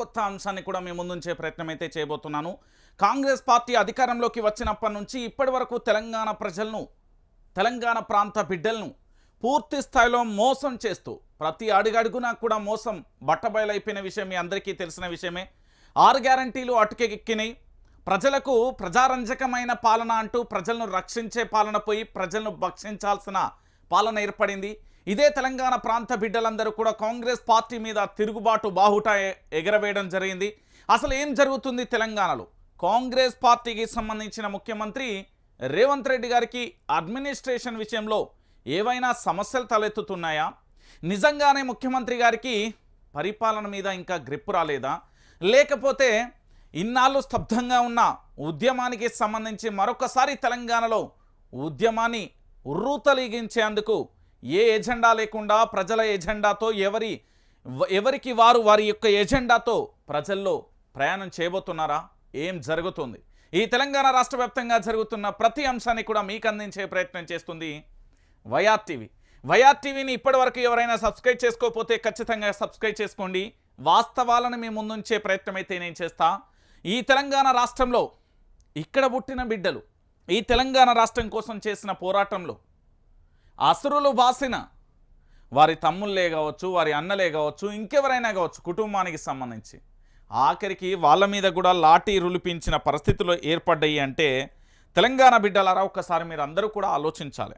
కొత్త అంశాన్ని కూడా మీ ముందుంచే ప్రయత్నం అయితే చేయబోతున్నాను. కాంగ్రెస్ పార్టీ అధికారంలోకి వచ్చినప్పటి నుంచి ఇప్పటి వరకు తెలంగాణ ప్రజలను తెలంగాణ ప్రాంత బిడ్డలను పూర్తి స్థాయిలో మోసం చేస్తూ ప్రతి అడుగడుగునా కూడా మోసం బట్టబయలైపోయిన విషయం మీ అందరికీ తెలిసిన విషయమే. ఆరు గ్యారంటీలు అటుకెక్కినాయి. ప్రజలకు ప్రజారంజకమైన పాలన అంటూ ప్రజలను రక్షించే పాలన పోయి ప్రజలను భక్షించాల్సిన పాలన ఏర్పడింది. ఇదే తెలంగాణ ప్రాంత బిడ్డలందరూ కూడా కాంగ్రెస్ పార్టీ మీద తిరుగుబాటు బాహుట ఎగరవేయడం జరిగింది. అసలు ఏం జరుగుతుంది తెలంగాణలో? కాంగ్రెస్ పార్టీకి సంబంధించిన ముఖ్యమంత్రి రేవంత్ రెడ్డి గారికి అడ్మినిస్ట్రేషన్ విషయంలో ఏవైనా సమస్యలు తలెత్తుతున్నాయా? నిజంగానే ముఖ్యమంత్రి గారికి పరిపాలన మీద ఇంకా గ్రిప్పు రాలేదా? లేకపోతే ఇన్నాళ్ళు స్తబ్దంగా ఉన్న ఉద్యమానికి సంబంధించి మరొకసారి తెలంగాణలో ఉద్యమాన్ని ఉర్రూతలీగించేందుకు ఏ ఎజెండా లేకుండా ప్రజల ఎజెండాతో ఎవరి వ- ఎవరికి వారు వారి యొక్క ఎజెండాతో ప్రజల్లో ప్రయాణం చేయబోతున్నారా? ఏం జరుగుతుంది? ఈ తెలంగాణ రాష్ట్ర వ్యాప్తంగా జరుగుతున్న ప్రతి అంశాన్ని కూడా మీకు అందించే ప్రయత్నం చేస్తుంది వైఆర్ టీవీ. వైఆర్ టీవీని ఇప్పటివరకు ఎవరైనా సబ్స్క్రైబ్ చేసుకోకపోతే ఖచ్చితంగా సబ్స్క్రైబ్ చేసుకోండి. వాస్తవాలను మీ ముందుంచే ప్రయత్నం అయితే నేను చేస్తా. ఈ తెలంగాణ రాష్ట్రంలో ఇక్కడ పుట్టిన బిడ్డలు ఈ తెలంగాణ రాష్ట్రం కోసం చేసిన పోరాటంలో అసురులు బాసిన వారి తమ్ముళ్ళే కావచ్చు వారి అన్నలే కావచ్చు ఇంకెవరైనా కావచ్చు కుటుంబానికి సంబంధించి. ఆఖరికి వాళ్ళ మీద కూడా లాఠీ రులిపించిన పరిస్థితులు ఏర్పడ్డాయి అంటే తెలంగాణ బిడ్డలారా ఒక్కసారి మీరు అందరూ కూడా ఆలోచించాలి.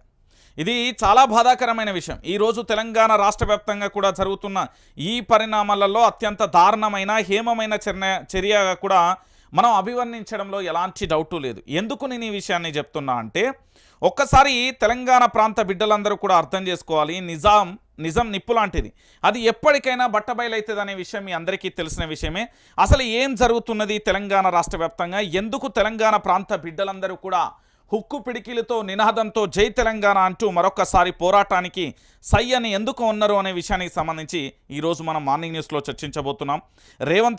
ఇది చాలా బాధాకరమైన విషయం. ఈరోజు తెలంగాణ రాష్ట్ర వ్యాప్తంగా కూడా జరుగుతున్న ఈ పరిణామాలలో అత్యంత దారుణమైన హేమమైన చర్య చర్యగా కూడా మనం అభివర్ణించడంలో ఎలాంటి డౌటు లేదు. ఎందుకు నేను ఈ విషయాన్ని చెప్తున్నా అంటే ఒక్కసారి తెలంగాణ ప్రాంత బిడ్డలందరూ కూడా అర్థం చేసుకోవాలి. నిజాం నిజం నిప్పు లాంటిది. అది ఎప్పటికైనా బట్టబయలవుతుంది అనే విషయం మీ అందరికీ తెలిసిన విషయమే. అసలు ఏం జరుగుతున్నది తెలంగాణ రాష్ట్ర వ్యాప్తంగా? ఎందుకు తెలంగాణ ప్రాంత బిడ్డలందరూ కూడా హుక్కు పిడికిలతో నినాదంతో జై తెలంగాణ అంటూ మరొకసారి పోరాటానికి సై అని ఎందుకు ఉన్నారు అనే విషయానికి సంబంధించి ఈరోజు మనం మార్నింగ్ న్యూస్లో చర్చించబోతున్నాం. రేవంత్